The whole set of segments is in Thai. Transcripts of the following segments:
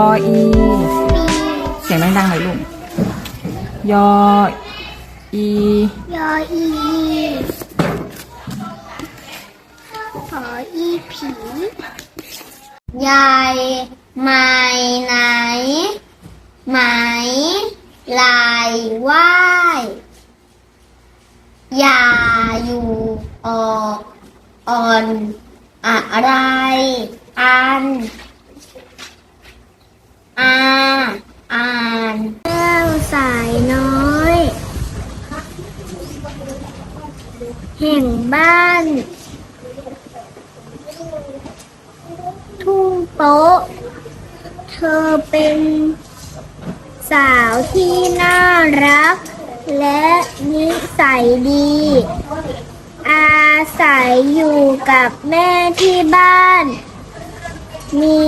ออี เสียงดังๆหน่อยลูก ยออี ยออีขออีผียายไม่ไหนไหมลายว่ายอย่าอยู่ออกอ่อนอะไร อัน อาอ่านเรื่องสายน้อย แห่งบ้าน ทุ่งโป๊ะ เธอเป็นสาวที่น่ารัก และนิสัยดี อาศัยอยู่กับแม่ที่บ้าน มี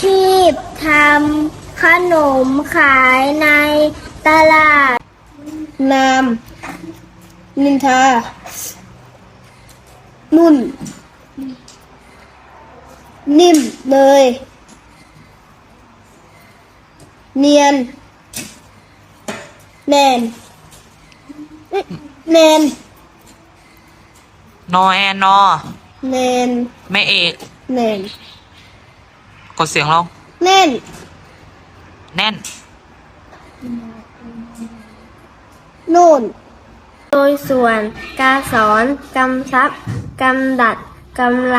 ชีพทำขนมขายในตลาด นาม นินทา นุ่น นิ่มเนยเนียน แนนเอ๊ะแนน นอแอนนอแนน แม่เอก แนน กดเสียงลงแน่น แน่นโน่น โดยส่วนการสอนกำซับกำดัดกำไร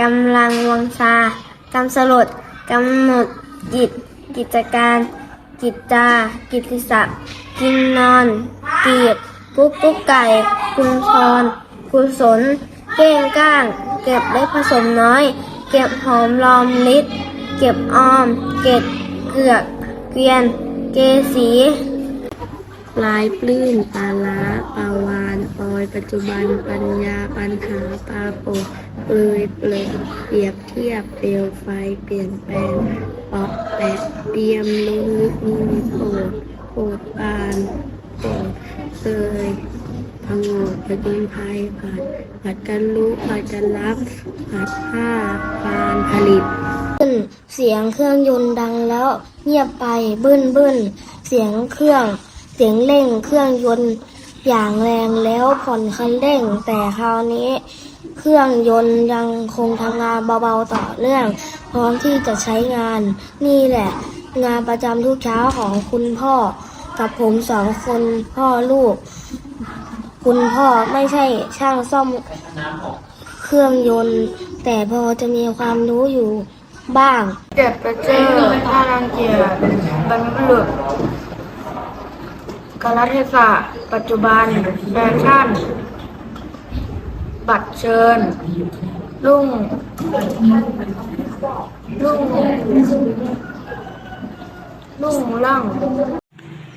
กำลังวังชากำสลดกำหนดกิจกิจการ กิจจากิจศักดิ์กินนอน เกียรติกุ๊กกุ๊กไก่คุณชรกุศลเก้งก้าง เก็บเล็กผสมน้อย เก็บหอมรอมลิดเก็บออม เก็บเกือกเกวียน เกสีลายปลื้มปลาล้าปลาวานปอยปัจจุบัน ปัญญาปัญหาปลาโปเปลยเปลยเปรียบเทียบเปลวไฟเปลี่ยนแปลงปาะแปะเตรียมลุ้นมี ผจญภัยผัดผัดกันรู้ผัดกันรับผัดผ้าปานผลิตเสียงเครื่องยนต์ดังแล้ว เงียบไปบึ้นบึ้นเสียงเครื่อง เสียงเร่งเครื่องยนต์อย่างแรงแล้วผ่อนคันเร่ง แต่คราวนี้ เครื่องยนต์ยังคงทำงานเบาๆต่อเนื่อง พร้อมที่จะใช้งาน นี่แหละ งานประจำทุกเช้าของคุณพ่อ กับผมสองคนพ่อลูก คุณพ่อไม่ใช่ช่างซ่อมเครื่องยนต์ แต่พอจะมีความรู้อยู่บ้างเจ็บไปเจอน่ารังเกียจบรรพบุรุษกาลเทศะปัจจุบันแฟชั่น บัตรเชิญรุ่งรุ่งรุ่งล่าง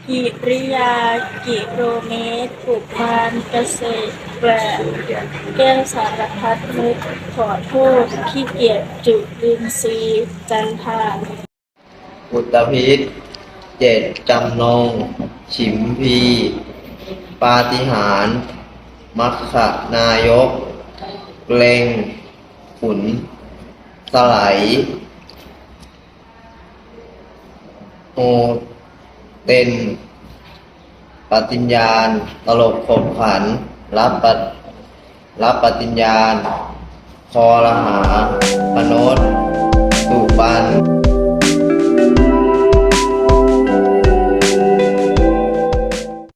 กิริยา กิโลเมตรปลูกพานเกษตรแปลแก้วสารพัดนึกขอโทษขี้เกียจจุลินทรีย์จันทานอุตภิษเจ็ดจำนง ฉิมพี ปาฏิหาร มัคคนายกเกลงขุน สไลโฮ เป็นปฏิญญาณตลกขบขัน รับปรับปฏิญญาณคอรหาปนดสุปัน